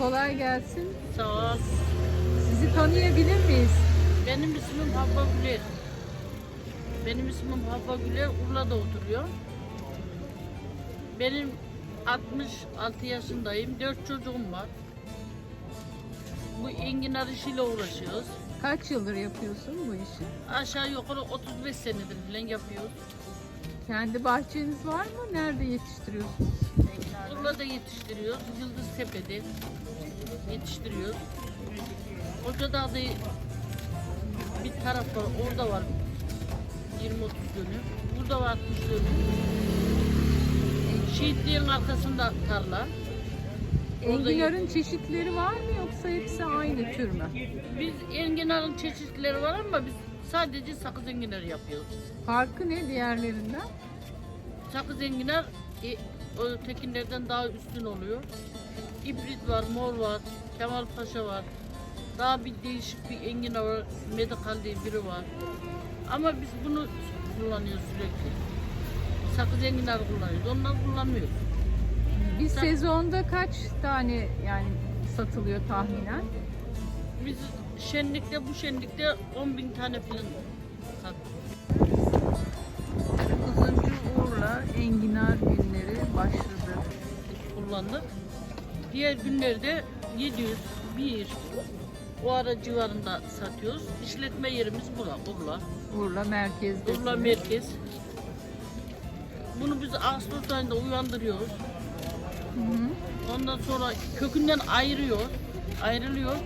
Kolay gelsin. Sağ ol. Sizi tanıyabilir miyiz? Benim ismim Havva Güler. Benim ismim Havva Güler. Urla'da oturuyor. Benim 66 yaşındayım. 4 çocuğum var. Bu enginar işiyle uğraşıyoruz. Kaç yıldır yapıyorsun bu işi? Aşağı yukarı 35 senedir falan yapıyoruz. Kendi bahçeniz var mı? Nerede yetiştiriyorsunuz? Urla'da yetiştiriyoruz. Yıldız Tepe'de yetiştiriyoruz. Kocadağ'da bir taraf var. Orada var 20-30 dönüm. Burada var 60 dönüm. Şehitliğin arkasında tarla. Enginarın çeşitleri var mı yoksa hepsi aynı tür mü? Biz enginarın çeşitleri var ama biz sadece sakız enginarı yapıyoruz. Farkı ne diğerlerinden? Sakız enginar e, o tekinlerden daha üstün oluyor. İbrit var, mor var, Kemal Paşa var. Daha bir değişik bir enginar var, medikal diye biri var. Ama biz bunu kullanıyoruz sürekli. Sakız enginar kullanıyoruz, onlar kullanmıyoruz. Bir Sa- sezonda kaç tane yani satılıyor tahminen? Biz şenlikte, bu şenlikte 10 bin tane falan sattık. 9. Urla Enginar günleri başladı. kullandık. Diğer günlerde 700, 1 o ara civarında satıyoruz. İşletme yerimiz bura, Urla. Urla merkezde. Urla merkez. Bunu biz Ağustos ayında uyandırıyoruz. Ondan sonra kökünden ayırıyor, ayrılıyor.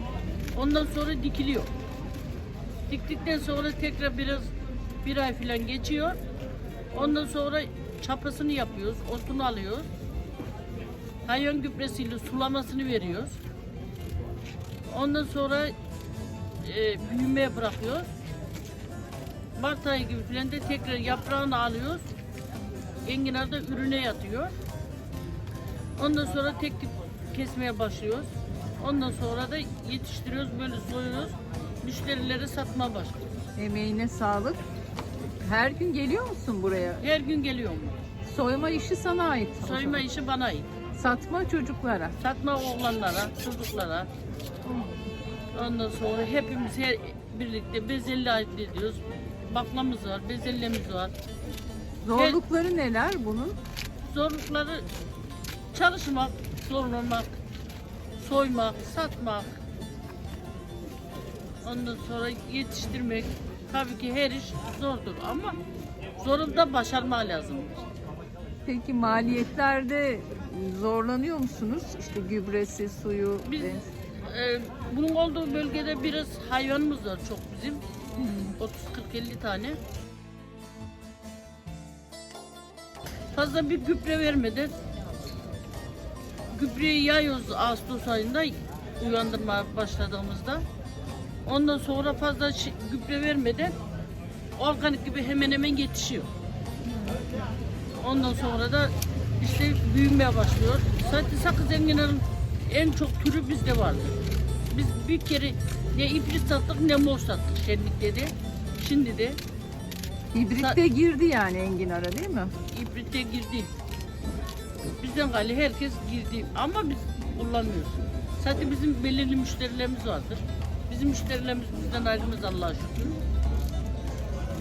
Ondan sonra dikiliyor. Diktikten sonra tekrar biraz bir ay falan geçiyor. Ondan sonra çapasını yapıyoruz, otunu alıyoruz. Hayvan gübresiyle sulamasını veriyoruz. Ondan sonra e, büyümeye bırakıyoruz. Mart ayı gibi falan de tekrar yaprağını alıyoruz. Enginar da ürüne yatıyor. Ondan sonra tek tip kesmeye başlıyoruz. Ondan sonra da yetiştiriyoruz, böyle soyuyoruz. Müşterilere satmaya başlıyoruz. Emeğine sağlık. Her gün geliyor musun buraya? Her gün geliyorum. Soyma işi sana ait. o Soyma zaman. işi bana ait. Satma çocuklara. Satma oğlanlara, çocuklara. Ondan sonra hepimiz her birlikte bezelli ait ediyoruz. Baklamız var, bezellemiz var. Zorlukları neler bunun? Zorlukları çalışmak, zorlamak, soymak, satmak. Ondan sonra yetiştirmek. Tabii ki her iş zordur ama zorunda başarma lazım. Peki maliyetlerde zorlanıyor musunuz? İşte gübresi, suyu. Biz bens- e, bunun olduğu bölgede biraz hayvanımız var çok bizim. 30-40-50 tane. Fazla bir gübre vermeden gübreyi yayıyoruz Ağustos ayında uyandırma başladığımızda. Ondan sonra fazla gübre vermeden organik gibi hemen hemen yetişiyor. Ondan sonra da işte büyümeye başlıyor. Zaten sakız enginarın en çok türü bizde vardı. Biz bir kere ne iblis sattık ne mor sattık şenlikte de. Şimdi de Hibrit de girdi yani enginara değil mi? ibrite girdi. Bizden galiba herkes girdi ama biz kullanmıyoruz. Zaten bizim belirli müşterilerimiz vardır. Bizim müşterilerimiz bizden ayrılmaz Allah'a şükür.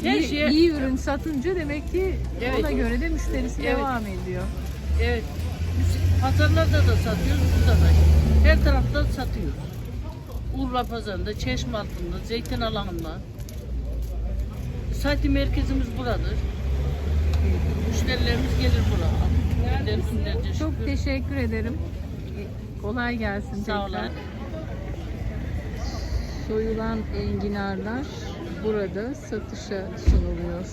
Her iyi, şeye, iyi ürün satınca demek ki Evet. ona göre de müşterisi Evet. devam ediyor. evet. Pazarlarda da satıyoruz, burada da. Her tarafta satıyoruz. Urla pazarında, Çeşme altında, Zeytin alanında. Zaten merkezimiz buradır. Müşterilerimiz gelir buraya. Çok şükür. teşekkür ederim. Kolay gelsin Sağ olun. Soyulan enginarlar burada satışa sunuluyor.